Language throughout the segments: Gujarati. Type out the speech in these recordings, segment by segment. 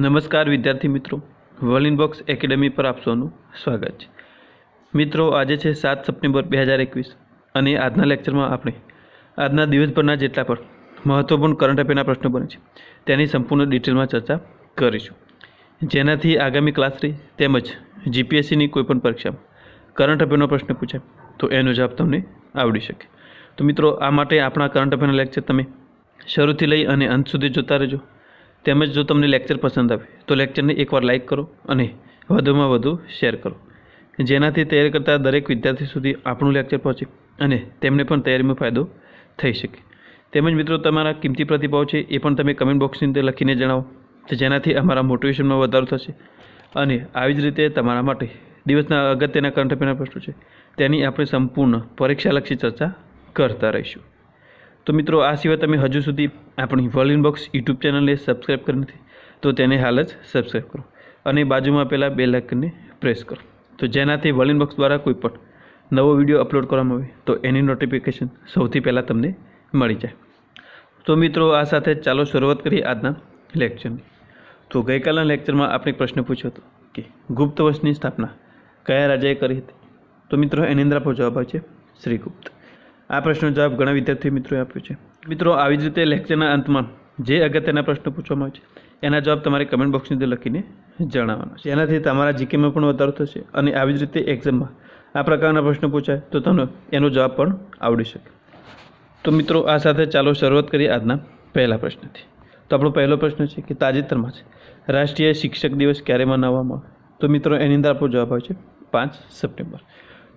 નમસ્કાર વિદ્યાર્થી મિત્રો. વર્લિન બોક્સ એકેડેમી પર આપ સ્વાગત છે. મિત્રો, આજે છે સાત સપ્ટેમ્બર બે હજાર એકવીસ અને આજના લેક્ચરમાં આપણે આજના દિવસભરના જેટલા પણ મહત્ત્વપૂર્ણ કરંટ અફેરના પ્રશ્નો બને છે, તેની સંપૂર્ણ ડિટેલમાં ચર્ચા કરીશું. જેનાથી આગામી ક્લાસ થ્રી તેમજ જીપીએસસીની કોઈપણ પરીક્ષામાં કરંટ અફેરનો પ્રશ્ન પૂછાય, તો એનો જવાબ તમને આવડી શકે. તો મિત્રો, આ માટે આપણા કરંટ અફેરના લેક્ચર તમે શરૂથી લઈ અને અંત સુધી જોતા રહેજો. તેમજ જો તમને લેક્ચર પસંદ આવે, તો લેક્ચરને એકવાર લાઇક કરો અને વધુમાં વધુ શેર કરો. જેનાથી તૈયાર કરતા દરેક વિદ્યાર્થી સુધી આપણું લેક્ચર પહોંચે અને તેમને પણ તૈયારીમાં ફાયદો થઈ શકે. તેમજ મિત્રો, તમારા કિંમતી પ્રતિભાવ છે એ પણ તમે કમેન્ટ બોક્સની અંદર લખીને જણાવો, તો જેનાથી અમારા મોટિવેશનમાં વધારો થશે અને આવી જ રીતે તમારા માટે દિવસના અગત્યના અફેરના પ્રશ્નો છે, તેની આપણે સંપૂર્ણ પરીક્ષાલક્ષી ચર્ચા કરતા રહીશું. તો મિત્રો, આ સિવાય તમે હજુ સુધી આપણી વર્લિન બોક્સ યુટ્યુબ ચેનલને સબસ્ક્રાઈબ કરી નથી, તો તેને હાલ જ સબસ્ક્રાઈબ કરો અને બાજુમાં પહેલાં બે લાઇકનને પ્રેસ કરો. તો જેનાથી વર્લિન બોક્સ દ્વારા કોઈ પણ નવો વીડિયો અપલોડ કરવામાં આવે, તો એની નોટિફિકેશન સૌથી પહેલાં તમને મળી જાય. તો મિત્રો, આ સાથે ચાલો શરૂઆત કરીએ આજના લેક્ચરની તો ગઈકાલના લેક્ચરમાં આપણે પ્રશ્ન પૂછ્યો હતો કે ગુપ્ત વંશની સ્થાપના કયા રાજાએ કરી હતી? તો મિત્રો, એની અંદર આપણો જવાબ આવે છે શ્રીગુપ્ત આ પ્રશ્નનો જવાબ ઘણા વિદ્યાર્થી મિત્રોએ આપ્યો છે. મિત્રો, આવી જ રીતે લેક્ચરના અંતમાં જે અગત્યના પ્રશ્નો પૂછવામાં આવે છે, એના જવાબ તમારે કમેન્ટ બોક્સની અંદર લખીને જણાવવાના છે. એનાથી તમારા જીકેમાં પણ વધારો થશે અને આવી જ રીતે એક્ઝામમાં આ પ્રકારના પ્રશ્નો પૂછાય, તો તમને એનો જવાબ પણ આવડી શકે. તો મિત્રો, આ સાથે ચાલો શરૂઆત કરીએ આજના પહેલા પ્રશ્નથી. તો આપણો પહેલો પ્રશ્ન છે કે તાજેતરમાં છે રાષ્ટ્રીય શિક્ષક દિવસ ક્યારે મનાવવામાં આવે? તો મિત્રો, એની અંદર આપણો જવાબ આવે છે પાંચ સપ્ટેમ્બર.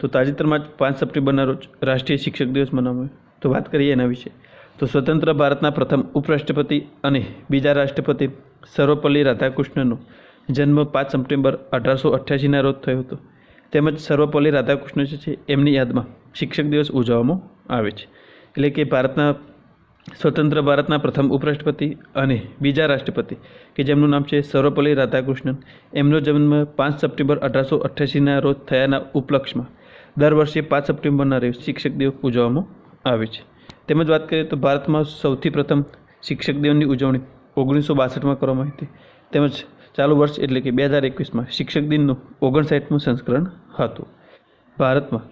તો તાજેતરમાં જ પાંચ સપ્ટેમ્બરના રોજ રાષ્ટ્રીય શિક્ષક દિવસ મનાવ્યો. તો વાત કરીએ એના વિશે. તો સ્વતંત્ર ભારતના પ્રથમ ઉપરાષ્ટ્રપતિ અને બીજા રાષ્ટ્રપતિ સર્વપલ્લી રાધાકૃષ્ણનો જન્મ પાંચ સપ્ટેમ્બર અઢારસો અઠ્યાસીના રોજ થયો હતો. તેમજ સર્વપલ્લી રાધાકૃષ્ણ જે છે, એમની યાદમાં શિક્ષક દિવસ ઉજવવામાં આવે છે. એટલે કે ભારતના, સ્વતંત્ર ભારતના પ્રથમ ઉપરાષ્ટ્રપતિ અને બીજા રાષ્ટ્રપતિ, કે જેમનું નામ છે સર્વપલ્લી રાધાકૃષ્ણન. એમનો જન્મ પાંચ સપ્ટેમ્બર અઢારસો અઠ્યાસીના રોજ થયાના ઉપલક્ષમાં દર વર્ષે પાંચ સપ્ટેમ્બરના રોજ શિક્ષક દિવસ ઉજવવામાં આવે છે. તેમજ વાત કરીએ તો ભારતમાં સૌથી પ્રથમ શિક્ષક દિવસની ઉજવણી ઓગણીસો બાસઠમાં કરવામાં આવી હતી. તેમજ ચાલુ વર્ષ એટલે કે બે હજાર એકવીસમાં શિક્ષક દિનનું ઓગણસાઠમું સંસ્કરણ હતું. ભારતમાં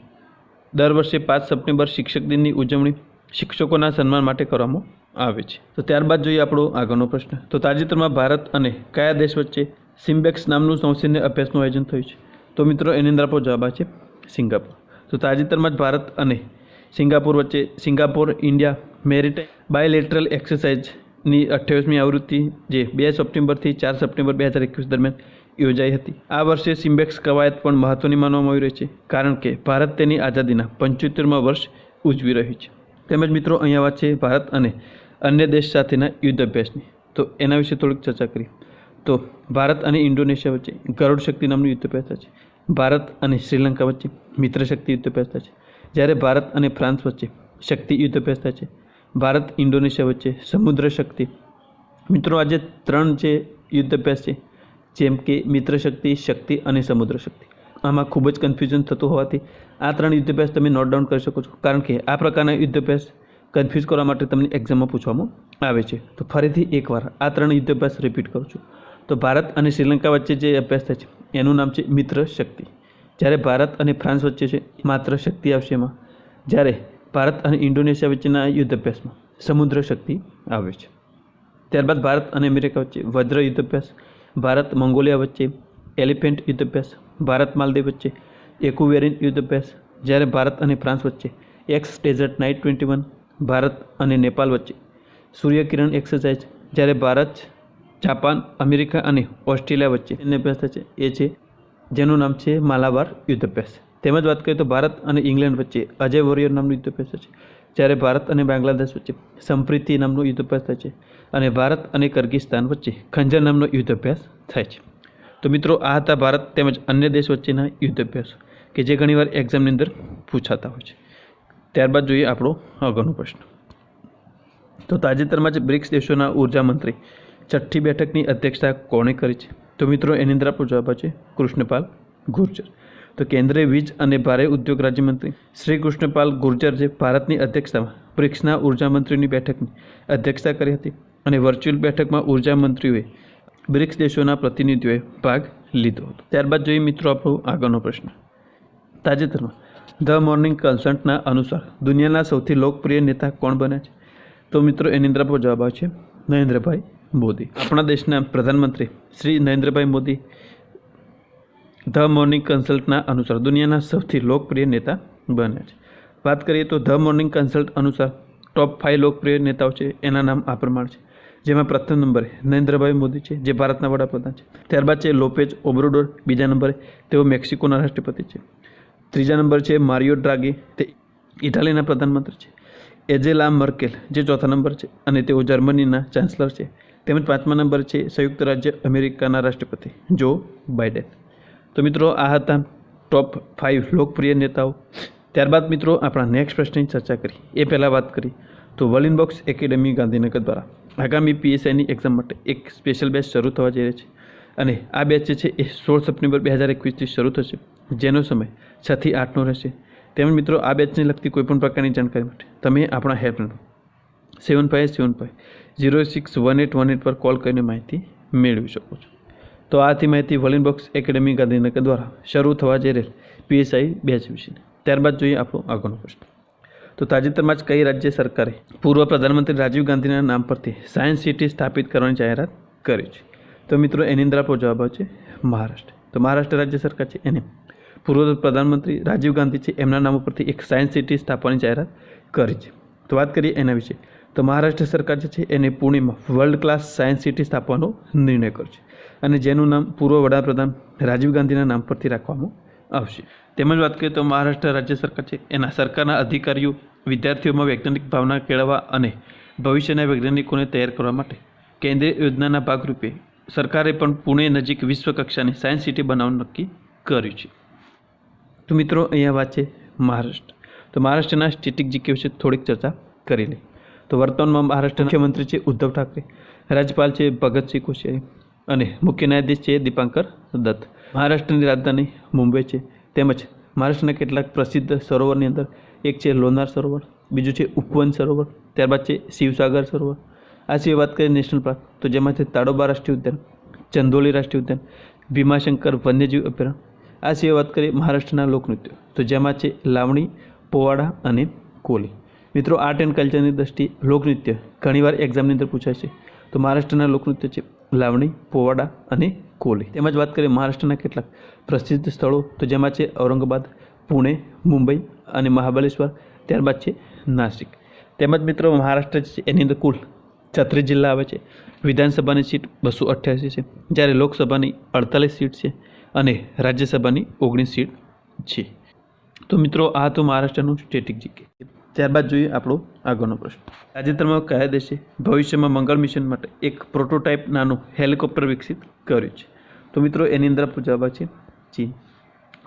દર વર્ષે પાંચ સપ્ટેમ્બર શિક્ષક દિનની ઉજવણી શિક્ષકોના સન્માન માટે કરવામાં આવે છે. તો ત્યારબાદ જોઈએ આપણો આગળનો પ્રશ્ન. તો તાજેતરમાં ભારત અને કયા દેશ વચ્ચે સિમ્બેક્સ નામનું સંસદીય અભ્યાસનું આયોજન થયું છે? તો મિત્રો, એની અંદર આપણો જવાબ આ છે. સિંગાપુર. તો તાજેતરમાં જ ભારત અને સિંગાપુર વચ્ચે સિંગાપોર ઇન્ડિયા મેરીટાઈમ બાયલેટરલ એક્સરસાઇઝની અઠ્યાવીસમી આવૃત્તિ, જે બે સપ્ટેમ્બરથી ચાર સપ્ટેમ્બર બે હજાર એકવીસ દરમિયાન યોજાઈ હતી. આ વર્ષે સિમ્બેક્સ કવાયત પણ મહત્ત્વની માનવામાં આવી રહી છે, કારણ કે ભારત તેની આઝાદીના પંચોતેરમાં વર્ષ ઉજવી રહ્યું છે. તેમજ મિત્રો, અહીંયા વાત છે ભારત અને અન્ય દેશ સાથેના યુદ્ધ અભ્યાસની તો એના વિશે થોડીક ચર્ચા કરી તો ભારત અને ઇન્ડોનેશિયા વચ્ચે ગરુડ શક્તિ નામનું યુદ્ધ અભ્યાસ છે. ભારત અને શ્રીલંકા વચ્ચે મિત્ર શક્તિ યુદ્ધ અભ્યાસ થાય છે. જ્યારે ભારત અને ફ્રાન્સ વચ્ચે શક્તિ યુદ્ધ અભ્યાસ થાય છે. ભારત, ઇન્ડોનેશિયા વચ્ચે સમુદ્ર શક્તિ. મિત્રો, આજે ત્રણ જે યુદ્ધ અભ્યાસ છે, જેમ કે મિત્ર શક્તિ શક્તિ અને સમુદ્ર શક્તિ. આમાં ખૂબ જ કન્ફ્યુઝન થતું હોવાથી આ ત્રણ યુદ્ધ અભ્યાસ તમે નોટ ડાઉન કરી શકો છો. કારણ કે આ પ્રકારના યુદ્ધ અભ્યાસ કન્ફ્યુઝ કરવા માટે તમને એક્ઝામમાં પૂછવામાં આવે છે. તો ફરીથી એકવાર આ ત્રણ યુદ્ધ અભ્યાસ રિપીટ કરું છું. તો ભારત અને શ્રીલંકા વચ્ચે જે અભ્યાસ થાય છે, એનું નામ છે મિત્ર શક્તિ. જ્યારે ભારત અને ફ્રાન્સ વચ્ચે છે માત્ર શક્તિ આવશે એમાં. જ્યારે ભારત અને ઇન્ડોનેશિયા વચ્ચેના યુદ્ધ અભ્યાસમાં સમુદ્ર શક્તિ આવે છે. ત્યારબાદ ભારત અને અમેરિકા વચ્ચે વજ્ર યુદ્ધ અભ્યાસ, ભારત મંગોલિયા વચ્ચે એલિફેન્ટ યુદ્ધ અભ્યાસ, ભારત માલદીવ વચ્ચે એકુવેરિન યુદ્ધ અભ્યાસ, જ્યારે ભારત અને ફ્રાન્સ વચ્ચે X desert knight twenty one, Bharat અને નેપાલ વચ્ચે સૂર્યકિરણ એક્સરસાઇઝ, જ્યારે ભારત જાપાન, અમેરિકા અને ઓસ્ટ્રેલિયા વચ્ચે એને અભ્યાસ છે એ છે, જેનું નામ છે માલાબાર યુદ્ધ અભ્યાસ તેમજ વાત કરીએ તો ભારત અને ઇંગ્લેન્ડ વચ્ચે અજય વોરિયર નામનું યુદ્ધ અભ્યાસ થશે. જ્યારે ભારત અને બાંગ્લાદેશ વચ્ચે સંપ્રીતિ નામનું યુદ્ધ અભ્યાસ થાય છે અને ભારત અને કર્ગિસ્તાન વચ્ચે ખંજર નામનો યુદ્ધ અભ્યાસ થાય છે. તો મિત્રો, આ હતા ભારત તેમજ અન્ય દેશ વચ્ચેના યુદ્ધ અભ્યાસો કે જે ઘણીવાર એક્ઝામની અંદર પૂછાતા હોય છે. ત્યારબાદ જોઈએ આપણો આગળનો પ્રશ્ન. તો તાજેતરમાં જ બ્રિક્સ દેશોના ઊર્જા મંત્રી છઠ્ઠી બેઠકની અધ્યક્ષતા કોણે કરી છે? તો મિત્રો, એની અંદર આપણો જવાબ છે કૃષ્ણપાલ ગુર્જર. તો કેન્દ્રીય વીજ અને ભારે ઉદ્યોગ રાજ્યમંત્રી શ્રી કૃષ્ણપાલ ગુર્જર જે ભારતની અધ્યક્ષતામાં બ્રિક્સના ઊર્જા મંત્રીની બેઠકની અધ્યક્ષતા કરી હતી અને વર્ચ્યુઅલ બેઠકમાં ઊર્જા મંત્રીઓએ બ્રિક્સ દેશોના પ્રતિનિધિઓએ ભાગ લીધો હતો. ત્યારબાદ જોઈએ મિત્રો આપણો આગળનો પ્રશ્ન. તાજેતરમાં ધ મોર્નિંગ કન્સલ્ટના અનુસાર દુનિયાના સૌથી લોકપ્રિય નેતા કોણ બન્યા છે? તો મિત્રો, એની અંદર આપણો જવાબ આવશે નરેન્દ્રભાઈ મોદી. આપણા દેશના પ્રધાનમંત્રી શ્રી નરેન્દ્રભાઈ મોદી ધ મોર્નિંગ કન્સલ્ટના અનુસાર દુનિયાના સૌથી લોકપ્રિય નેતા બન્યા છે. વાત કરીએ તો ધ મોર્નિંગ કન્સલ્ટ અનુસાર ટોપ ફાઇવ લોકપ્રિય નેતાઓ છે, એના નામ આ પ્રમાણે છે. જેમાં પ્રથમ નંબરે નરેન્દ્રભાઈ મોદી છે, જે ભારતના વડાપ્રધાન છે. ત્યારબાદ છે લોપેજ ઓબ્રોડોર, બીજા નંબરે તેઓ મેક્સિકોના રાષ્ટ્રપતિ છે. ત્રીજા નંબર છે મારિયો ડ્રાગી, તે ઇટાલીના પ્રધાનમંત્રી છે. એજેલા મર્કેલ, જે ચોથા નંબર છે, અને તેઓ જર્મનીના ચાન્સલર છે. તેમજ પાંચમા નંબર છે સંયુક્ત રાજ્ય અમેરિકાના રાષ્ટ્રપતિ, જો બાઇડેન. તો મિત્રો, આ હતા ટોપ ફાઇવ લોકપ્રિય નેતાઓ. ત્યારબાદ મિત્રો, આપણા નેક્સ્ટ પ્રશ્નની ચર્ચા કરી. એ પહેલાં વાત કરી. તો વર્લિન બોક્સ એકેડેમી ગાંધીનગર દ્વારા આગામી પીએસઆઈની એક્ઝામ માટે એક સ્પેશિયલ બેચ શરૂ થવા જઈ રહી છે. અને આ બેચ છે, એ સોળ સપ્ટેમ્બર બે હજાર એકવીસથી શરૂ થશે, જેનો સમય છથી આઠનો રહેશે. તેમજ મિત્રો, આ બેચને લગતી કોઈપણ પ્રકારની જાણકારી માટે તમે આપણા helpline seven five seven five zero six one eight one eight પર કોલ કરીને માહિતી મેળવી શકો છો. તો આથી માહિતી વલિન બોક્સ એકેડેમી ગાંધીનગર દ્વારા શરૂ થવા જઈ રહેલ પીએસઆઈ બેચ વિશે. ત્યારબાદ જોઈએ આપણો આગળનો પ્રશ્ન. તો તાજેતરમાં જ કઈ રાજ્ય સરકારે પૂર્વ પ્રધાનમંત્રી રાજીવ ગાંધીના નામ પરથી સાયન્સ સિટી સ્થાપિત કરવાની જાહેરાત કરી છે? તો મિત્રો, એની અંદર આપણો જવાબ આવશે મહારાષ્ટ્ર. તો મહારાષ્ટ્ર રાજ્ય સરકાર છે, એને પૂર્વ પ્રધાનમંત્રી રાજીવ ગાંધી છે, એમના નામ ઉપરથી એક સાયન્સ સિટી સ્થાપવાની જાહેરાત કરી છે. તો વાત કરીએ એના વિશે. તો મહારાષ્ટ્ર સરકાર જે છે એને પુણેમાં વર્લ્ડ ક્લાસ સાયન્સ સિટી સ્થાપવાનો નિર્ણય કર્યો છે. અને જેનું નામ પૂર્વ વડાપ્રધાન રાજીવ ગાંધીના નામ પરથી રાખવામાં આવશે. તેમજ વાત કરીએ તો મહારાષ્ટ્ર રાજ્ય સરકાર છે, એના સરકારના અધિકારીઓ, વિદ્યાર્થીઓમાં વૈજ્ઞાનિક ભાવના કેળવવા અને ભવિષ્યના વૈજ્ઞાનિકોને તૈયાર કરવા માટે કેન્દ્રીય યોજનાના ભાગરૂપે સરકારે પણ પુણે નજીક વિશ્વ કક્ષાની સાયન્સ સિટી બનાવવાનું નક્કી કર્યું છે. તો મિત્રો, અહીંયા વાત છે મહારાષ્ટ્ર. તો મહારાષ્ટ્રના સ્ટેટિક જીકે વિશે થોડીક ચર્ચા કરી લઈએ. તો વર્તમાનમાં મહારાષ્ટ્રના મુખ્યમંત્રી છે ઉદ્ધવ ઠાકરે, રાજ્યપાલ છે ભગતસિંહ કોશિયારી અને મુખ્ય ન્યાયાધીશ છે દીપાંકર દત્ત. મહારાષ્ટ્રની રાજધાની મુંબઈ છે. તેમજ મહારાષ્ટ્રના કેટલાક પ્રસિદ્ધ સરોવરની અંદર એક છે લોનાર સરોવર, બીજું છે ઉપવન સરોવર, ત્યારબાદ છે શિવસાગર સરોવર. આ સિવાય વાત કરીએ નેશનલ પાર્ક, તો જેમાં છે તાડોબા રાષ્ટ્રીય ઉદ્યાન, ચંદોલી રાષ્ટ્રીય ઉદ્યાન, ભીમાશંકર વન્યજીવ અભયારણ્ય. આ સિવાય વાત કરીએ મહારાષ્ટ્રના લોકનૃત્યો, તો જેમાં છે લાવણી, પોવાડા અને કોલી. મિત્રો આર્ટ એન્ડ કલ્ચરની દ્રષ્ટિએ લોકનૃત્ય ઘણીવાર એક્ઝામની અંદર પૂછાય છે. તો મહારાષ્ટ્રના લોકનૃત્ય છે લાવણી, પોવાડા અને કોલી. તેમજ વાત કરીએ મહારાષ્ટ્રના કેટલાક પ્રસિદ્ધ સ્થળો, તો જેમાં છે ઔરંગાબાદ, પુણે, મુંબઈ અને મહાબલેશ્વર, ત્યારબાદ છે નાસિક. તેમજ મિત્રો મહારાષ્ટ્ર છે, એની અંદર કુલ છત્રીસ જિલ્લા આવે છે. વિધાનસભાની સીટ બસો અઠ્યાસી છે. જ્યારે લોકસભાની અડતાલીસ સીટ છે અને રાજ્યસભાની ઓગણીસ સીટ છે. તો મિત્રો આ તો મહારાષ્ટ્રનું સ્ટેટિક જીકે. ત્યારબાદ જોઈએ આપણો આગળનો પ્રશ્ન. તાજેતરમાં કયા દેશે ભવિષ્યમાં મંગળ મિશન માટે એક પ્રોટોટાઇપ નાનું હેલિકોપ્ટર વિકસિત કર્યું છે. તો મિત્રો, એની અંદર આપણો છે ચીન.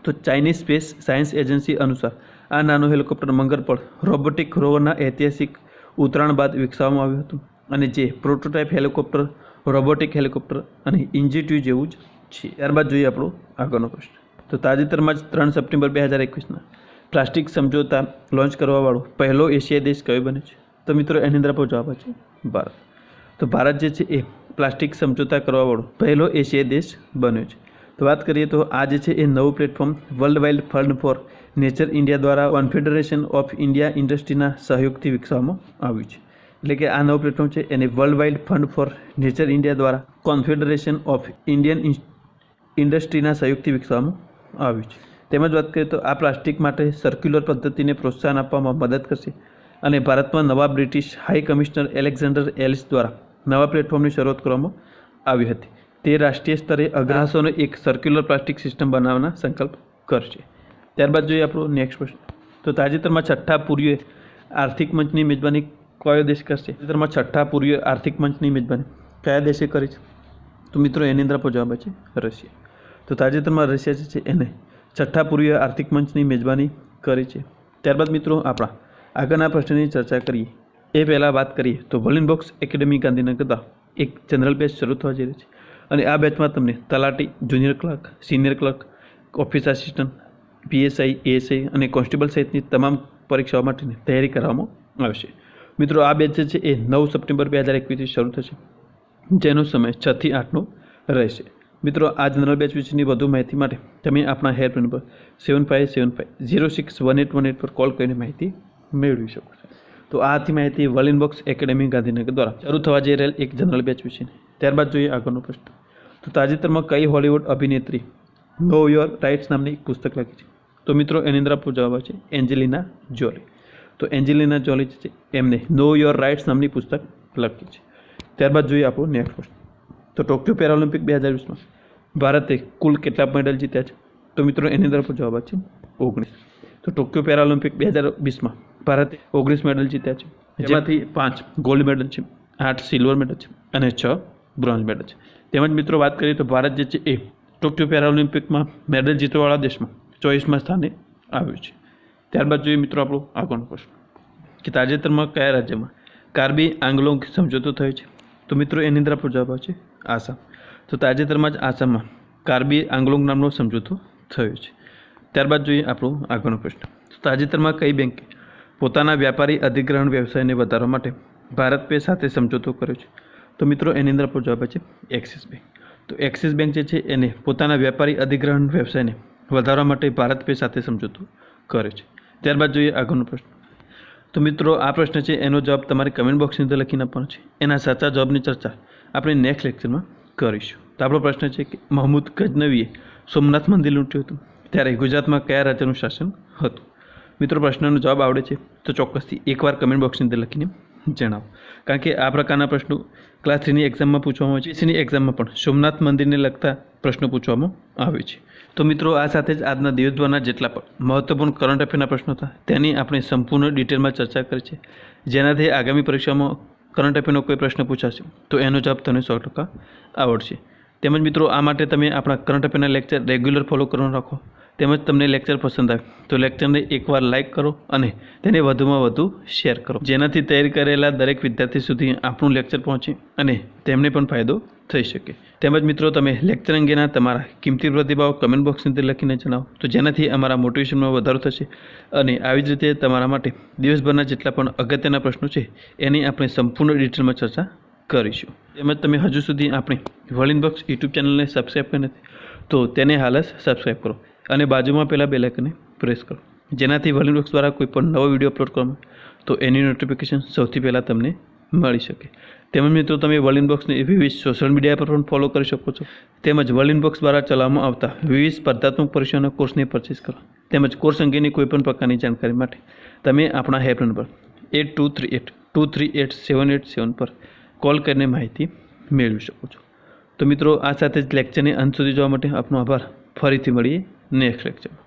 તો ચાઇનીઝ સ્પેસ સાયન્સ એજન્સી અનુસાર આ નાનું હેલિકોપ્ટર મંગળ પર રોબોટિક રોવરના ઐતિહાસિક ઉતરાણ બાદ વિકસાવવામાં આવ્યું હતું અને જે પ્રોટોટાઇપ હેલિકોપ્ટર, રોબોટિક હેલિકોપ્ટર અને ઇન્જીટ્યુ જેવું જ છે. ત્યારબાદ જોઈએ આપણો આગળનો પ્રશ્ન. તો તાજેતરમાં જ ત્રણ સપ્ટેમ્બર બે હજાર એકવીસના પ્લાસ્ટિક સમજોતા લોન્ચ કરવાવાળો પહેલો એશિયાઈ દેશ કયો બને છે? તો મિત્રો, એની અંદર આપણો જવાબ છે ભારત. તો ભારત જે છે એ પ્લાસ્ટિક સમજોતા કરવાવાળો પહેલો એશિયાઈ દેશ બન્યો છે. તો વાત કરીએ તો આ જે છે એ નવું platform world wild fund for nature India દ્વારા કોન્ફેડરેશન ઓફ ઇન્ડિયા ઇન્ડસ્ટ્રીના સહયોગથી વિકસાવવામાં આવ્યું છે. એટલે કે આ નવું પ્લેટફોર્મ છે, એને world wild fund for nature India દ્વારા કોન્ફેડરેશન ઓફ ઇન્ડિયન ઇન્ડસ્ટ્રીના સહયોગથી વિકસાવવામાં આવ્યું છે. તેમજ વાત કરીએ તો આ પ્લાસ્ટિક માટે સર્ક્યુલર પદ્ધતિને પ્રોત્સાહન આપવામાં મદદ કરશે અને ભારતમાં નવા British high commissioner Alexander Ellis દ્વારા નવા પ્લેટફોર્મની શરૂઆત કરવામાં આવી હતી. તે રાષ્ટ્રીય સ્તરે અગ્રાસોનો એક સર્ક્યુલર પ્લાસ્ટિક સિસ્ટમ બનાવવાના સંકલ્પ કરશે. ત્યારબાદ જોઈએ આપણો નેક્સ્ટ પ્રશ્ન. તો તાજેતરમાં છઠ્ઠા પૂર્વીય આર્થિક મંચની મેજબાની કયો દેશ કરશે? તાજેતરમાં છઠ્ઠા પૂર્વીએ આર્થિક મંચની મેજબાની કયા દેશે કરી છે? તો મિત્રો, એની અંદર આપણો જવાબ છે રશિયા. તો તાજેતરમાં રશિયા જે છે એને છઠ્ઠા પૂર્વીય આર્થિક મંચની મેજબાની કરી છે. ત્યારબાદ મિત્રો આપણા આગળના પ્રશ્નની ચર્ચા કરીએ. એ પહેલાં વાત કરીએ તો વલિન બોક્સ એકેડેમી ગાંધીનગરતા એક જનરલ બેચ શરૂ થવા જઈ રહી છે. અને આ બેચમાં તમને તલાટી, junior clerk, senior clerk, office assistant, PSI, ASI અને કોન્સ્ટેબલ સહિતની તમામ પરીક્ષાઓ માટેની તૈયારી કરવામાં આવશે મિત્રો, આ બેચ છે એ નવ સપ્ટેમ્બર બે હજાર એકવીસથી શરૂ થશે. જેનો સમય છથી આઠનો રહેશે. મિત્રો, આ જનરલ બેચ વિશેની વધુ માહિતી માટે તમે આપણા હેલ્પલાઇન પર seven five seven five zero six one eight one eight પર કોલ કરીને માહિતી મેળવી શકો છો. તો આ હતી માહિતી વર્લ ઇનબોક્સ એકેડેમી ગાંધીનગર દ્વારા શરૂ થવા જઈ રહેલ એક જનરલ બેચ વિશેની ત્યારબાદ જોઈએ આગળનો પ્રશ્ન. તો તાજેતરમાં કઈ હોલિવૂડ અભિનેત્રી નો યોર રાઇટ્સ નામની એક પુસ્તક લખી છે. તો મિત્રો એની અંદર આપણો જવાબ છે એન્જેલિના જોલી. તો એન્જેલિના જોલી છે, એમને નો યોર રાઇટ્સ નામની પુસ્તક લખી છે. ત્યારબાદ જોઈએ આપણો નેક્સ્ટ પ્રશ્ન. તો ટોક્યો પેરાલિમ્પિક બે હજાર વીસમાં. ભારતે કુલ કેટલા મેડલ જીત્યા છે? તો મિત્રો, એની અંદર આપણો જવાબ છે ઓગણીસ. તો ટોક્યો પેરાલિમ્પિક બે હજાર વીસમાં ભારતે ઓગણીસ મેડલ જીત્યા છે. જેમાંથી પાંચ ગોલ્ડ મેડલ છે, આઠ સિલ્વર મેડલ છે અને છ બ્રોન્ઝ મેડલ છે. તેમજ મિત્રો, વાત કરીએ તો ભારત જે છે એ ટોક્યો પેરાલિમ્પિકમાં મેડલ જીતવાવાળા દેશમાં ચોવીસમાં સ્થાને આવ્યું છે. ત્યારબાદ જોઈએ મિત્રો, આપણો આગળનો પ્રશ્ન કે તાજેતરમાં કયા રાજ્યમાં કાર્બી આંગલોંગ સમજૂતો થયો છે? તો મિત્રો, એની અંદર આપણો જવાબ છે આસામ તો તાજેતરમાં જ આસામમાં કાર્બી આંગલોંગ નામનો સમજૂતો થયો છે. ત્યારબાદ જોઈએ આપણો આગળનો પ્રશ્ન. તાજેતરમાં કઈ બેંકે પોતાના વ્યાપારી અધિગ્રહણ વ્યવસાયને વધારવા માટે ભારત પે સાથે સમજૂતો કર્યો છે? તો મિત્રો, એની અંદર આપણો જવાબ છે એક્સિસ બેંક. તો એક્સિસ બેંક જે છે, એને પોતાના વ્યાપારી અધિગ્રહણ વ્યવસાયને વધારવા માટે ભારત પે સાથે સમજૂતો કરે છે. ત્યારબાદ જોઈએ આગળનો પ્રશ્ન. તો મિત્રો, આ પ્રશ્ન છે, એનો જવાબ તમારે કમેન્ટ બોક્સની અંદર લખીને આપવાનો છે. એના સાચા જવાબની ચર્ચા આપણે નેક્સ્ટ લેક્ચરમાં કરીશું. તો આપણો પ્રશ્ન છે કે મહમૂદ ગજનવીએ સોમનાથ મંદિર લૂંટ્યું હતું. ત્યારે ગુજરાતમાં કયા રાજ્યનું શાસન હતું? મિત્રો, પ્રશ્નનો જવાબ આવડે છે. તો ચોક્કસથી એકવાર કમેન્ટ બોક્સની અંદર લખીને જણાવો. કારણ કે આ પ્રકારના પ્રશ્નો ક્લાસ થ્રીની એક્ઝામમાં પૂછવામાં આવે છે. એસીની એક્ઝામમાં પણ સોમનાથ મંદિરને લગતા પ્રશ્નો પૂછવામાં આવે છે. તો મિત્રો, આ સાથે જ આજના દિવસભરના જેટલા પણ મહત્વપૂર્ણ કરંટ અફેરના પ્રશ્નો હતા, તેની આપણે સંપૂર્ણ ડિટેલમાં ચર્ચા કરી છે. જેનાથી આગામી પરીક્ષામાં કરંટ અફેરનો કોઈ પ્રશ્ન પૂછાશે, તો એનો જવાબ તમને સો ટકા આવડશે. તેમજ મિત્રો, આ માટે તમે આપણા કરંટ અફેરના લેક્ચર રેગ્યુલર ફોલો કરવાનું રાખો. તેમજ તમને લેક્ચર પસંદ આવે, તો લેક્ચરને એકવાર લાઇક કરો અને તેને વધુમાં વધુ શેર કરો. જેનાથી તૈયાર કરેલા દરેક વિદ્યાર્થી સુધી આપણું લેક્ચર પહોંચે અને તેમને પણ ફાયદો થઈ શકે. તેમજ મિત્રો, તમે લેક્ચર અંગેના તમારા કિંમતી પ્રતિભાવ કમેન્ટ બોક્સની અંદર લખીને જણાવો. તો જેનાથી અમારા મોટિવેશનમાં વધારો થશે અને આવી જ રીતે તમારા માટે દિવસભરના જેટલા પણ અગત્યના પ્રશ્નો છે, એની આપણે સંપૂર્ણ ડિટેલમાં ચર્ચા કરીશું. તેમજ તમે હજુ સુધી આપણી વર્લ્ડ બોક્સ યુટ્યુબ ચેનલને સબસ્ક્રાઈબ કરી નથી, તો તેને હાલ જ સબસ્ક્રાઈબ કરો. અને બાજુમાં પહેલાં બે લાઇકને પ્રેસ કરો. જેનાથી વર્લ્ડ બોક્સ દ્વારા કોઈ પણ નવો વીડિયો અપલોડ કરવામાં તો એની નોટિફિકેશન સૌથી પહેલાં તમને મળી શકે. તેમજ મિત્રો, તમે વર્લ્ડ બોક્સની વિવિધ સોશિયલ મીડિયા પર પણ ફોલો કરી શકો છો. તેમજ વર્લ્ડ બોક્સ દ્વારા ચલાવવામાં આવતા વિવિધ સ્પર્ધાત્મક પરીક્ષાના કોર્સની પરચેસ કરો. તેમજ કોર્સ અંગેની કોઈપણ પ્રકારની જાણકારી માટે તમે આપણા help number eight two three eight two three eight seven eight seven પર કોલ કરીને માહિતી મેળવી શકો છો. તો મિત્રો, આ સાથે જ લેક્ચરને અંત સુધી જોવા માટે આપનો આભાર. ફરીથી મળીએ. નેક્સ્ટ લેક્ચરમાં